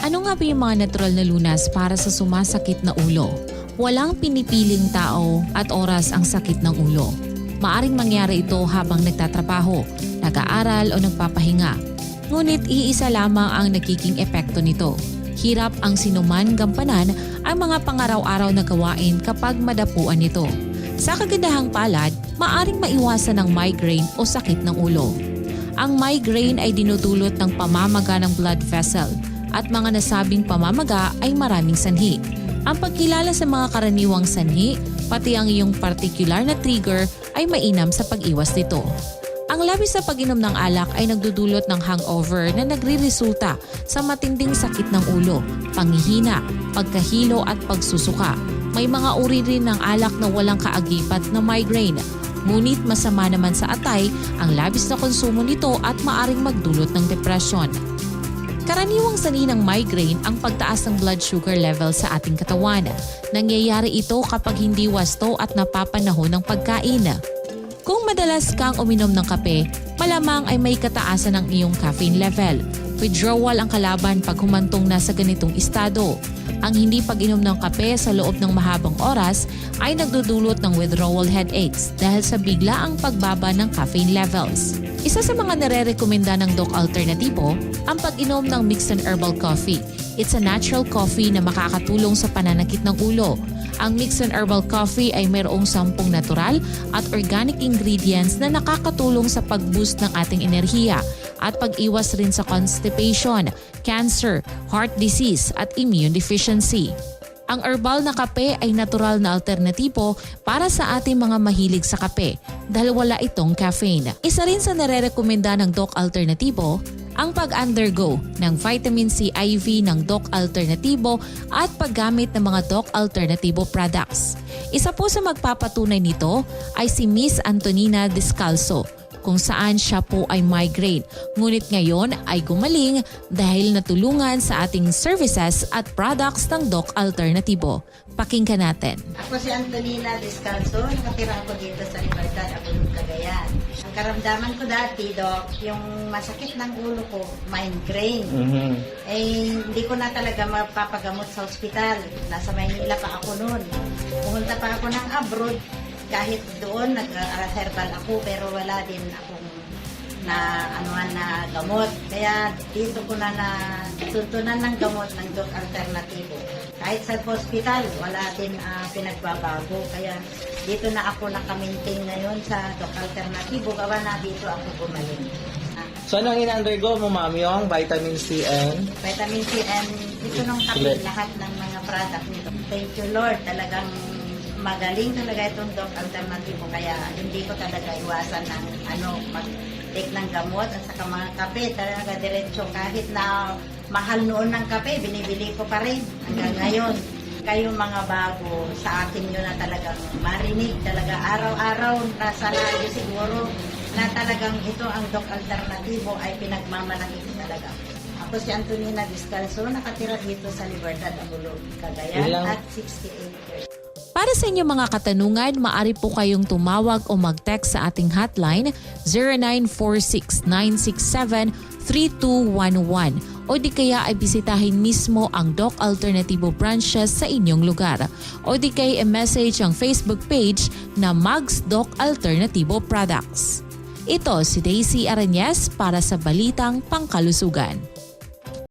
Ano nga ba yung mga natural na lunas para sa sumasakit na ulo? Walang pinipiling tao at oras ang sakit ng ulo. Maaring mangyari ito habang nagtatrabaho, nag-aaral o nagpapahinga. Ngunit iisa lamang ang nagiging epekto nito. Hirap ang sinuman gampanan ang mga pangaraw-araw na gawain kapag madapuan nito. Sa kagandahang palad, maaring maiwasan ng migraine o sakit ng ulo. Ang migraine ay dinudulot ng pamamaga ng blood vessel at mga nasabing pamamaga ay maraming sanhi. Ang pagkilala sa mga karaniwang sanhi, pati ang iyong particular na trigger ay mainam sa pag-iwas nito. Ang labis na pag-inom ng alak ay nagdudulot ng hangover na nagre-resulta sa matinding sakit ng ulo, panghihina, pagkahilo at pagsusuka. May mga uri rin ng alak na walang kaagipat na migraine. Ngunit masama naman sa atay ang labis na konsumo nito at maaring magdulot ng depresyon. Karaniwang sani ng migraine ang pagtaas ng blood sugar level sa ating katawan. Nangyayari ito kapag hindi wasto at napapanahon ng pagkain. Kung madalas kang uminom ng kape, malamang ay may kataasan ng iyong caffeine level. Withdrawal ang kalaban pag humantong na sa ganitong estado. Ang hindi pag-inom ng kape sa loob ng mahabang oras ay nagdudulot ng withdrawal headaches dahil sa biglaang pagbaba ng caffeine levels. Isa sa mga nare-rekomenda ng Doc Alternativo ang pag-inom ng mixed and herbal coffee. It's a natural coffee na makakatulong sa pananakit ng ulo. Ang mixed and herbal coffee ay mayroong sampung natural at organic ingredients na nakakatulong sa pag-boost ng ating enerhiya at pag-iwas rin sa constipation, cancer, heart disease at immune deficiency. Ang herbal na kape ay natural na alternatibo para sa ating mga mahilig sa kape dahil wala itong caffeine. Isa rin sa nare-rekomenda ng Doc Alternatibo ang pag-undergo ng vitamin C IV ng Doc Alternatibo at paggamit ng mga Doc Alternatibo products. Isa po sa magpapatunay nito ay si Miss Antonina Descalzo kung saan siya po ay migraine. Ngunit ngayon ay gumaling dahil natulungan sa ating services at products ng Doc Alternatibo. Pakinggan natin. Ako si Antonina Descalzo, nakatira ako dito sa Libertad, Abulong, Cagayan. Ang karamdaman ko dati, Doc, yung masakit ng ulo ko, migraine. Mhm. Eh, hindi ko na talaga mapapagamot sa ospital. Nasa Maynila pa ako noon. Pumunta pa ako ng abroad. Kahit doon, nag-herbal ako, pero wala din akong na anuan na gamot. Kaya dito ko na na tuntunan ng gamot ng Doc Alternativo. Kahit sa hospital, wala din ah, pinagbabago. Kaya dito na ako nakamintain ngayon sa Doc Alternativo. Gawa na dito ako gumaling. Ah, So anong in-undergo mo ma'am yung vitamin C and vitamin C and ito nung kape, lahat ng mga product nito. Thank you Lord, talagang magaling talaga itong Doc Alternativo kaya hindi ko talaga iwasan ng ano, mag-take ng gamot at saka mga kape, talaga diretso kahit na mahal noon ng kape, binibili ko pa rin hanggang ngayon. Kayo mga bago, sa akin yun na talagang marinig, talaga araw-araw, nasa radyo siguro, na talagang ito ang Doc Alternativo ay pinagmamalaki talaga. Ako si Antonina Descalzo, nakatira dito sa Libertad, Abulo, Cagayan at 68 years. Para sa inyong mga katanungan, maaari po kayong tumawag o mag-text sa ating hotline 0946-967-3211 o di kaya ay bisitahin mismo ang Doc Alternativo branches sa inyong lugar o di kaya i-message ang Facebook page na Mags Doc Alternativo Products. Ito si Daisy Arañez para sa Balitang Pangkalusugan.